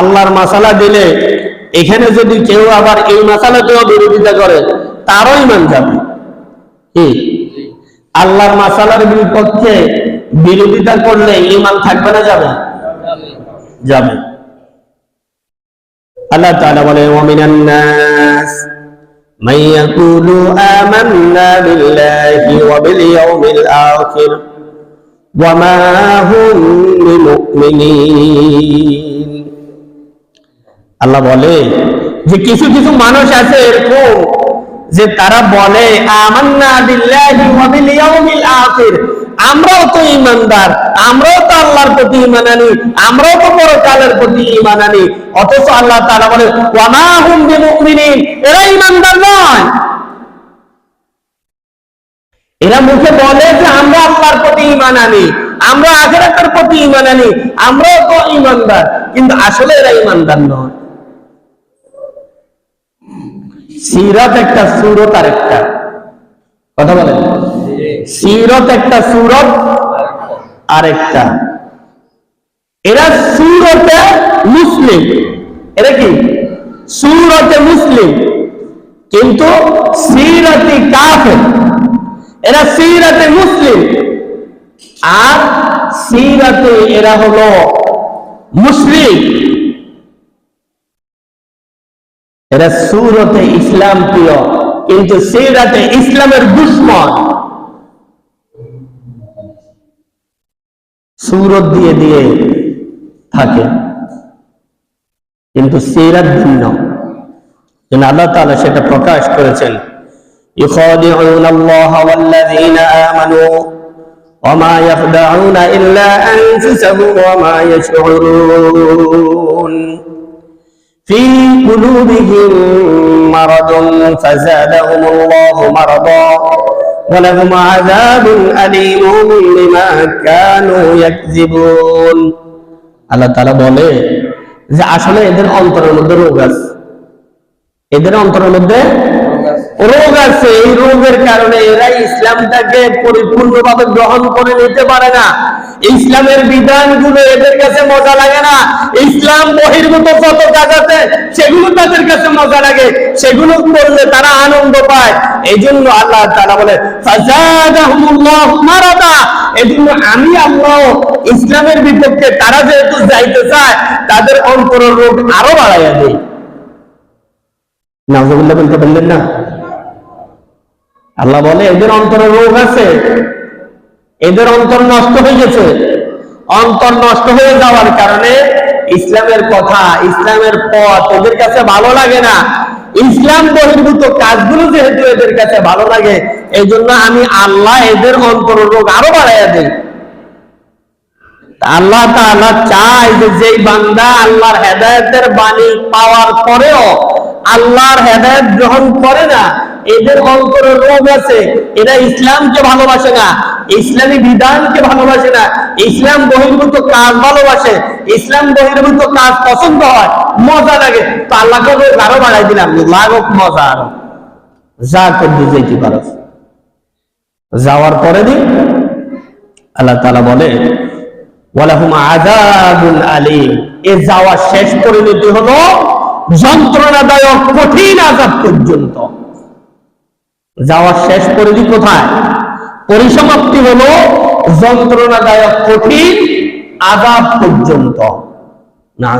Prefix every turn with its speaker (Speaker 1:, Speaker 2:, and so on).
Speaker 1: আল্লাহর মাসালা দিলে এখানে যদি কেউ আবার এই মাসালাকেও বিরোধিতা করে, তারও ইমান যাবে। আল্লাহর মাসালার বিপক্ষে বিরোধিতা করলে ইমান থাকবে না, যাবে? যাবে। আল্লাহ বলে, ওয়ামিনান নাস, মান ইয়াকুলু আমান্না বিল্লাহি ওয়া বিল আল্লাহ বলে যে কিছু কিছু মানুষ আছে এরকম যে তারা বলে আমরাও তো ঈমানদার, আমরাও তো আল্লাহর প্রতি ঈমান আনি আমরাও তো প্রতি ঈমান আনি অথচ আল্লাহ তাআলা বলে এরা ঈমানদার নয়। এরা মুখে বলে যে, আমরা আল্লাহর প্রতি ইমান আনি আমরা আখিরাতের প্রতি ইমান আনি আমরাও তো ঈমানদার। কিন্তু আসলে এরা ইমানদার নয়। সিরাত একটা সুরত আর একটা। কথা বলেন। সিরত একটা সুরত আর একটা। এরা সুরতে মুসলিম। এরা কি? সুরতে মুসলিম। কিন্তু সিরাতি কাফের। এরা সিরাতে মুসলিম। আর সিরাতে এরা হলো মুসলিম। এরা সুরতে ইসলাম প্রিয় কিন্তু সিরাতে ইসলামের দুশ্মন সুরত দিয়ে দিয়ে থাকে কিন্তু সিরাত ভিন্ন যেন আল্লাহ তাআলা সেটা প্রকাশ করেছেন يخادعون الله والذين آمنوا وما يخدعون إلا أنفسهم وما يشعرون في قلوبهم مرض فزادهم الله مرضا ولهم عذاب أليم بما كانوا يكذبون আল্লাহ তাআলা বলে যে আসলে এদের অন্তরের মধ্যে রোগ আছে এদের অন্তরের মধ্যে রোগ আছে, এই রোগের কারণে এরা ইসলামটাকে পরিপূর্ণভাবে গ্রহণ করে নিতে পারে না। ইসলামের বিধানগুলো এদের কাছে মজা লাগে না। ইসলাম বহির্ভূত যত কাজ আছে সেগুলো তাদের কাছে মজা লাগে। সেগুলো করলে তারা আনন্দ পায়। এই জন্য আল্লাহ তারা বলে ফাজাদাহুমুল্লাহু মারাদা। এই জন্য আমি আল্লাহ ইসলামের বিপক্ষে তারা যেহেতু যাইতে চায়, তাদের অন্তরের রোগ আরও বাড়াইয়া দেয় বলতে পারলেন না? আল্লাহ বলে, এদের অন্তরে রোগ আছে। এদের অন্তর নষ্ট হয়ে গেছে। অন্তর নষ্ট হয়ে যাওয়ার কারণে ইসলামের কথা, ইসলামের পথ এদের কাছে ভালো লাগে না। ইসলাম বহির্ভূত কাজগুলো যেহেতু এদের কাছে ভালো লাগে এই জন্য আমি আল্লাহ এদের অন্তর রোগ আরও বাড়াইয়া দিই। আল্লাহ তাআলা চায় যে যেই বান্দা আল্লাহর হেদায়েতের বাণী পাওয়ার পরেও আল্লাহর হেদায়েত গ্রহণ করে না এদের অন্তরে রোগ আছে, এরা ইসলামকে ভালোবাসে না, ইসলামী বিধানকে ভালোবাসে না। ইসলাম বহির্ভূত কাজ ভালোবাসে? ইসলাম বহির্ভূত কাজ পছন্দ হয়? মজা লাগে। তো আল্লাহকে আরও বাড়াই দিলাম। লাগুক মজা আরও। যা করবি যেতে পারো যাওয়ার পরে দিন আল্লাহ তাআলা বলে আলীম। এ যাওয়া শেষ পরিণতি হলো যন্ত্রণাদায়ক, কঠিন আযাব পর্যন্ত। যাওয়া শেষ পরিধি কোথায়? পরিসমাপ্তি হলো যন্ত্রণাদায়ক কঠিন আদা পর্যন্ত। না